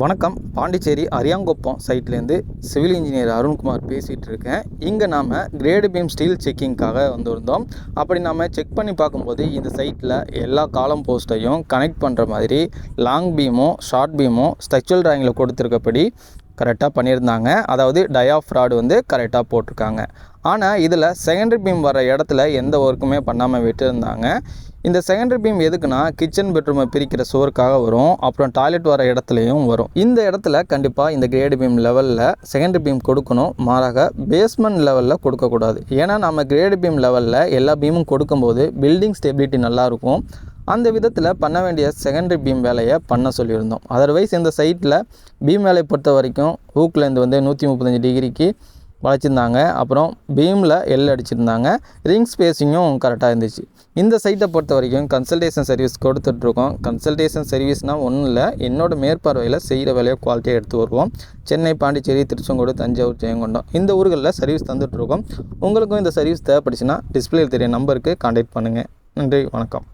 வணக்கம். பாண்டிச்சேரி அரியாங்குப்பம் சைட்லேருந்து civil engineer Arunkumar பேசிகிட்டு இருக்கேன் இங்கே நாம் கிரேடு பீம் ஸ்டீல் செக்கிங்க்காக வந்திருந்தோம். அப்படி நாம் செக் பண்ணி பார்க்கும்போது இந்த சைட்டில் எல்லா காலம் போஸ்ட்டையும் கனெக்ட் பண்ணுற மாதிரி லாங் பீமும் ஷார்ட் பீமும் ஸ்ட்ரக்சரல் ட்ராயிங்கில் கொடுத்துருக்கபடி கரெக்டாக பண்ணியிருந்தாங்க. அதாவது டயாஃப்ராடு வந்து கரெக்டாக போட்டிருக்காங்க. ஆனால் இதில் செகண்டரி பீம் வர இடத்துல எந்த ஒர்க்குமே பண்ணாமல் விட்டுருந்தாங்க. இந்த செகண்டரி பீம் எதுக்குன்னா கிச்சன் பெட்ரூமை பிரிக்கிற சுவருக்காக வரும். அப்புறம் டாய்லெட் வர இடத்துலையும் வரும். இந்த இடத்துல கண்டிப்பாக இந்த கிரேடு பீம் லெவலில் செகண்டரி பீம் கொடுக்கணும். மாறாக பேஸ்மெண்ட் லெவலில் கொடுக்கக்கூடாது. ஏன்னா நம்ம கிரேடு பீம் லெவலில் எல்லா பீமும் கொடுக்கும்போது பில்டிங் ஸ்டெபிலிட்டி நல்லாயிருக்கும் அந்த விதத்தில் பண்ண வேண்டிய செகண்டரி பீம் வேலையை பண்ண சொல்லியிருந்தோம். அதர்வைஸ் இந்த சைட்டில் பீம் வேலையை பொறுத்த வரைக்கும் ஹூக்லேருந்து வந்து நூற்றி முப்பத்தஞ்சு டிகிரிக்கு வளைச்சிருந்தாங்க. அப்புறம் பீமில் எல் அடிச்சிருந்தாங்க. ரிங் ஸ்பேஸிங்கும் கரெக்டாக இருந்துச்சு. இந்த சைட்டை பொறுத்த வரைக்கும் கன்சல்டேஷன் சர்வீஸ் கொடுத்துட்ருக்கோம். கன்சல்டேஷன் சர்வீஸ்னால் ஒன்றும் இல்லை என்னோட மேற்பார்வையில் செய்கிற வேலையை குவாலிட்டியாக எடுத்து வருவோம். சென்னை பாண்டிச்சேரி திருச்செங்கோடு தஞ்சாவூர் ஜெயங்கொண்டம் இந்த ஊர்களில் சர்வீஸ் தந்துட்டுருக்கோம் உங்களுக்கும் இந்த சர்வீஸ் தேவைப்படுச்சுன்னா டிஸ்பிளேயில் தெரிய நம்பருக்கு காண்டாக்ட் பண்ணுங்கள் நன்றி வணக்கம்.